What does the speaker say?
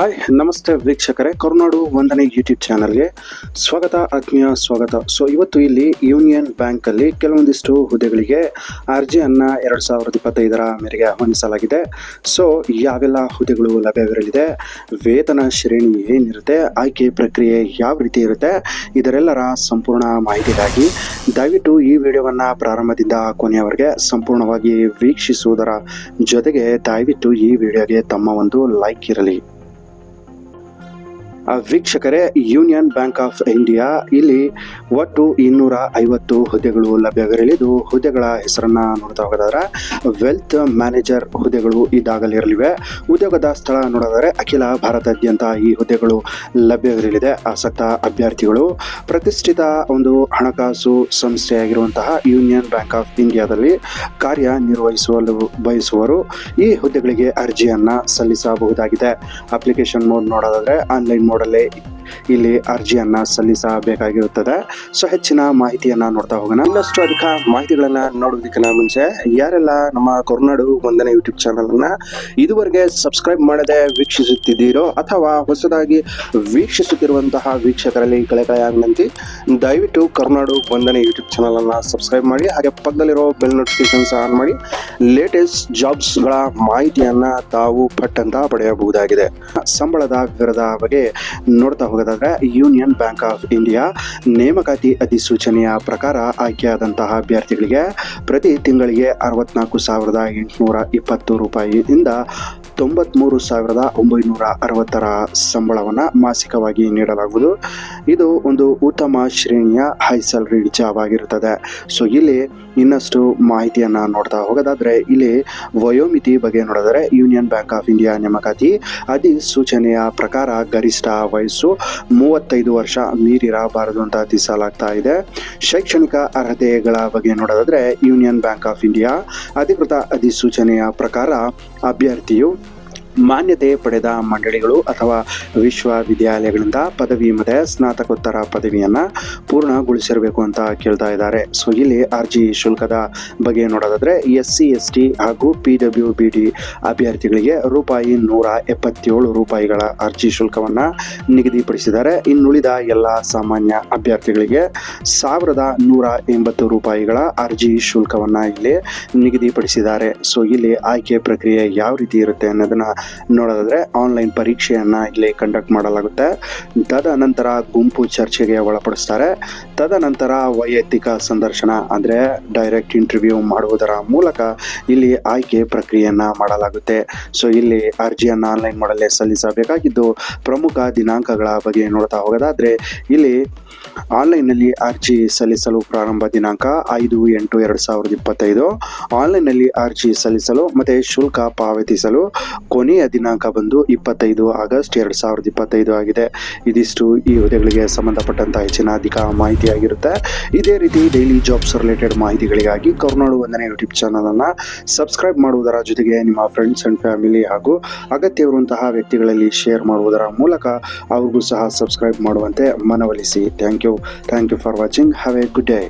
Hi ನಮಸ್ತೆ ವೀಕ್ಷಕರೇ. ಕರುನಾಡು ವಂದನೆ ಯೂಟ್ಯೂಬ್ ಚಾನಲ್ಗೆ ಸ್ವಾಗತ, ಆತ್ಮೀಯ ಸ್ವಾಗತ. ಸೊ ಇವತ್ತು ಇಲ್ಲಿ ಯೂನಿಯನ್ ಬ್ಯಾಂಕಲ್ಲಿ ಕೆಲವೊಂದಿಷ್ಟು ಹುದ್ದೆಗಳಿಗೆ ಅರ್ಜಿಯನ್ನು ಎರಡು ಸಾವಿರದ ಇಪ್ಪತ್ತೈದರ ಮೇರೆಗೆ ಆಹ್ವಾನಿಸಲಾಗಿದೆ ಸೊ ಯಾವೆಲ್ಲ ಹುದ್ದೆಗಳು ಲಭ್ಯವಿರಲಿದೆ, ವೇತನ ಶ್ರೇಣಿ ಏನಿರುತ್ತೆ, ಆಯ್ಕೆ ಪ್ರಕ್ರಿಯೆ ಯಾವ ರೀತಿ ಇರುತ್ತೆ, ಇದರೆಲ್ಲರ ಸಂಪೂರ್ಣ ಮಾಹಿತಿಗಾಗಿ ದಯವಿಟ್ಟು ಈ ವಿಡಿಯೋವನ್ನು ಪ್ರಾರಂಭದಿಂದ ಕೊನೆಯವರೆಗೆ ಸಂಪೂರ್ಣವಾಗಿ ವೀಕ್ಷಿಸುವುದರ ಜೊತೆಗೆ ದಯವಿಟ್ಟು ಈ ವಿಡಿಯೋಗೆ ತಮ್ಮ ಒಂದು ಲೈಕ್ ಇರಲಿ. ವೀಕ್ಷಕರೇ ಯೂನಿಯನ್ ಬ್ಯಾಂಕ್ ಆಫ್ ಇಂಡಿಯಾ ಇಲ್ಲಿ ಒಟ್ಟು ಇನ್ನೂರ ಐವತ್ತು ಹುದ್ದೆಗಳು ಲಭ್ಯವಿರಲಿದ್ದು, ಹುದ್ದೆಗಳ ಹೆಸರನ್ನ ನೋಡ್ತಾ ಹೋಗೋದಾದ್ರೆ ವೆಲ್ತ್ ಮ್ಯಾನೇಜರ್ ಹುದ್ದೆಗಳು ಇದಾಗಲಿರಲಿವೆ ಉದ್ಯೋಗದ ಸ್ಥಳ ನೋಡೋದಾದ್ರೆ, ಅಖಿಲ ಭಾರತಾದ್ಯಂತ ಈ ಹುದ್ದೆಗಳು ಲಭ್ಯವಿರಲಿದೆ. ಆಸಕ್ತ ಅಭ್ಯರ್ಥಿಗಳು, ಪ್ರತಿಷ್ಠಿತ ಒಂದು ಹಣಕಾಸು ಸಂಸ್ಥೆಯಾಗಿರುವಂತಹ ಯೂನಿಯನ್ ಬ್ಯಾಂಕ್ ಆಫ್ ಇಂಡಿಯಾದಲ್ಲಿ ಕಾರ್ಯನಿರ್ವಹಿಸಲು ಬಯಸುವರು ಈ ಹುದ್ದೆಗಳಿಗೆ ಅರ್ಜಿಯನ್ನು ಸಲ್ಲಿಸಬಹುದಾಗಿದೆ. ಅಪ್ಲಿಕೇಶನ್ ಮೋಡ್ ನೋಡೋದಾದ್ರೆ ಆನ್ಲೈನ್ ಮೋಡಲ್ಲೇ ಇಲ್ಲಿ ಅರ್ಜಿಯನ್ನ ಸಲ್ಲಿಸಬೇಕಾಗಿರುತ್ತದೆ. ಸೊ ಹೆಚ್ಚಿನ ಮಾಹಿತಿಯನ್ನ ನೋಡ್ತಾ ಹೋಗೋಣ. ಇನ್ನಷ್ಟು ಅಧಿಕ ಮಾಹಿತಿಗಳನ್ನ ನೋಡೋದಕ್ಕಿಂತ ಮುಂಚೆ, ಯಾರೆಲ್ಲ ನಮ್ಮ ಕರುನಾಡು ಒಂದನೇ ಯೂಟ್ಯೂಬ್ ಚಾನಲ್ ಅನ್ನ ಇದುವರೆಗೆ ಸಬ್ಸ್ಕ್ರೈಬ್ ಮಾಡದೆ ವೀಕ್ಷಿಸುತ್ತಿದ್ದೀರೋ ಅಥವಾ ಹೊಸದಾಗಿ ವೀಕ್ಷಿಸುತ್ತಿರುವಂತಹ ವೀಕ್ಷಕರಲ್ಲಿ ಕಳೆ ವಿನಂತಿ ದಯವಿಟ್ಟು ಕರುನಾಡು ಒಂದನೇ ಯೂಟ್ಯೂಬ್ ಚಾನಲ್ ಅನ್ನ ಸಬ್ಸ್ಕ್ರೈಬ್ ಮಾಡಿ, ಹಾಗೆ ಪಕ್ಕದಲ್ಲಿರೋ ಬೆಲ್ ನೋಟಿಫಿಕೇಶನ್ಸ್ ಆನ್ ಮಾಡಿ ಲೇಟೆಸ್ಟ್ ಜಾಬ್ಸ್ಗಳ ಮಾಹಿತಿಯನ್ನ ತಾವು ಪಟ್ಟಂತ ಪಡೆಯಬಹುದಾಗಿದೆ. ಸಂಬಳದ ವಿವರದ ಬಗ್ಗೆ ನೋಡ್ತಾ ಹೋಗೋದಾದ್ರೆ ಯೂನಿಯನ್ ಬ್ಯಾಂಕ್ ಆಫ್ ಇಂಡಿಯಾ ನೇಮಕಾತಿ ಅಧಿಸೂಚನೆಯ ಪ್ರಕಾರ ಆಯ್ಕೆಯಾದಂತಹ ಅಭ್ಯರ್ಥಿಗಳಿಗೆ ಪ್ರತಿ ತಿಂಗಳಿಗೆ ಅರವತ್ನಾಲ್ಕು ಸಾವಿರದ ಎಂಟುನೂರ ಇಪ್ಪತ್ತು ರೂಪಾಯಿಯಿಂದ ತೊಂಬತ್ಮೂರು ಸಾವಿರದ ಒಂಬೈನೂರ ಅರವತ್ತರ ಸಂಬಳವನ್ನು ಮಾಸಿಕವಾಗಿ ನೀಡಲಾಗುವುದು. ಇದು ಒಂದು ಉತ್ತಮ ಶ್ರೇಣಿಯ ಹೈ ಸ್ಯಾಲ್ರಿ ಜಾಬ್ ಆಗಿರುತ್ತದೆ. ಸೊ ಇಲ್ಲಿ ಇನ್ನಷ್ಟು ಮಾಹಿತಿಯನ್ನು ನೋಡ್ತಾ ಹೋಗೋದಾದರೆ, ಇಲ್ಲಿ ವಯೋಮಿತಿ ಬಗ್ಗೆ ನೋಡಿದರೆ ಯೂನಿಯನ್ ಬ್ಯಾಂಕ್ ಆಫ್ ಇಂಡಿಯಾ ನೇಮಕಾತಿ ಅಧಿಸೂಚನೆಯ ಪ್ರಕಾರ ಗರಿಷ್ಠ ವಯಸ್ಸು ಮೂವತ್ತೈದು ವರ್ಷ ಮೀರಿರಬಾರದು ಅಂತ ತಿಳಿಸಲಾಗ್ತಾ ಇದೆ. ಶೈಕ್ಷಣಿಕ ಅರ್ಹತೆಗಳ ಬಗ್ಗೆ ನೋಡೋದಾದರೆ ಯೂನಿಯನ್ ಬ್ಯಾಂಕ್ ಆಫ್ ಇಂಡಿಯಾ ಅಧಿಕೃತ ಅಧಿಸೂಚನೆಯ ಪ್ರಕಾರ ಅಭ್ಯರ್ಥಿಯು ಮಾನ್ಯತೆ ಪಡೆದ ಮಂಡಳಿಗಳು ಅಥವಾ ವಿಶ್ವವಿದ್ಯಾಲಯಗಳಿಂದ ಪದವಿ ಮತ್ತೆ ಸ್ನಾತಕೋತ್ತರ ಪದವಿಯನ್ನು ಪೂರ್ಣಗೊಳಿಸಿರಬೇಕು ಅಂತ ಕೇಳ್ತಾ ಇದ್ದಾರೆ. ಸೊ ಇಲ್ಲಿ ಅರ್ಜಿ ಶುಲ್ಕದ ಬಗ್ಗೆ ನೋಡೋದಾದ್ರೆ ಎಸ್ ಸಿ, ಎಸ್ ಟಿ ಹಾಗೂ ಪಿ ಡಬ್ಲ್ಯೂ ಬಿ ಡಿ ಅಭ್ಯರ್ಥಿಗಳಿಗೆ ರೂಪಾಯಿ ನೂರ ಎಪ್ಪತ್ತೇಳು ರೂಪಾಯಿಗಳ ಅರ್ಜಿ ಶುಲ್ಕವನ್ನು ನಿಗದಿಪಡಿಸಿದ್ದಾರೆ. ಇನ್ನುಳಿದ ಎಲ್ಲ ಸಾಮಾನ್ಯ ಅಭ್ಯರ್ಥಿಗಳಿಗೆ ಸಾವಿರದ ನೂರ ಎಂಬತ್ತು ರೂಪಾಯಿಗಳ ಅರ್ಜಿ ಶುಲ್ಕವನ್ನು ಇಲ್ಲಿ ನಿಗದಿಪಡಿಸಿದ್ದಾರೆ. ಸೊ ಇಲ್ಲಿ ಆಯ್ಕೆ ಪ್ರಕ್ರಿಯೆ ಯಾವ ರೀತಿ ಇರುತ್ತೆ ಅನ್ನೋದನ್ನ ನೋಡೋದಾದ್ರೆ ಆನ್ಲೈನ್ ಪರೀಕ್ಷೆಯನ್ನ ಇಲ್ಲಿ ಕಂಡಕ್ಟ್ ಮಾಡಲಾಗುತ್ತೆ. ತದನಂತರ ಗುಂಪು ಚರ್ಚೆಗೆ ಒಳಪಡಿಸ್ತಾರೆ. ತದನಂತರ ವೈಯಕ್ತಿಕ ಸಂದರ್ಶನ, ಅಂದರೆ ಡೈರೆಕ್ಟ್ ಇಂಟರ್ವ್ಯೂ ಮಾಡುವುದರ ಮೂಲಕ ಇಲ್ಲಿ ಆಯ್ಕೆ ಪ್ರಕ್ರಿಯೆಯನ್ನು ಮಾಡಲಾಗುತ್ತೆ. ಸೊ ಇಲ್ಲಿ ಅರ್ಜಿಯನ್ನು ಆನ್ಲೈನ್ ಮಾಡಲೇ ಸಲ್ಲಿಸಬೇಕಾಗಿದ್ದು, ಪ್ರಮುಖ ದಿನಾಂಕಗಳ ಬಗ್ಗೆ ನೋಡ್ತಾ ಹೋಗೋದಾದರೆ, ಇಲ್ಲಿ ಆನ್ಲೈನ್ನಲ್ಲಿ ಅರ್ಜಿ ಸಲ್ಲಿಸಲು ಪ್ರಾರಂಭ ದಿನಾಂಕ ಐದು ಎಂಟು ಎರಡು ಸಾವಿರದ ಇಪ್ಪತ್ತೈದು. ಆನ್ಲೈನ್ನಲ್ಲಿ ಅರ್ಜಿ ಸಲ್ಲಿಸಲು ಮತ್ತೆ ಶುಲ್ಕ ಪಾವತಿಸಲು ಕೊನೆಯ ದಿನಾಂಕ ಬಂದು ಇಪ್ಪತ್ತೈದು ಆಗಸ್ಟ್ ಎರಡು ಸಾವಿರದ ಇಪ್ಪತ್ತೈದು ಆಗಿದೆ. ಇದಿಷ್ಟು ಈ ಹುದ್ದೆಗಳಿಗೆ ಸಂಬಂಧಪಟ್ಟಂತಹ ಹೆಚ್ಚಿನ ಅಧಿಕ ಮಾಹಿತಿಯಾಗಿರುತ್ತೆ. ಇದೇ ರೀತಿ ಡೈಲಿ ಜಾಬ್ಸ್ ರಿಲೇಟೆಡ್ ಮಾಹಿತಿಗಳಿಗಾಗಿ ಕರ್ನಾಡು ವಂದನೆ ಯೂಟ್ಯೂಬ್ ಚಾನಲನ್ನು ಸಬ್ಸ್ಕ್ರೈಬ್ ಮಾಡುವುದರ ಜೊತೆಗೆ ನಿಮ್ಮ ಫ್ರೆಂಡ್ಸ್ ಅಂಡ್ ಫ್ಯಾಮಿಲಿ ಹಾಗೂ ಅಗತ್ಯವಿರುವಂತಹ ವ್ಯಕ್ತಿಗಳಲ್ಲಿ ಶೇರ್ ಮಾಡುವುದರ ಮೂಲಕ ಅವ್ರಿಗೂ ಸಹ ಸಬ್ಸ್ಕ್ರೈಬ್ ಮಾಡುವಂತೆ ಮನವೊಲಿಸಿ. Thank you thank you for watching have a good day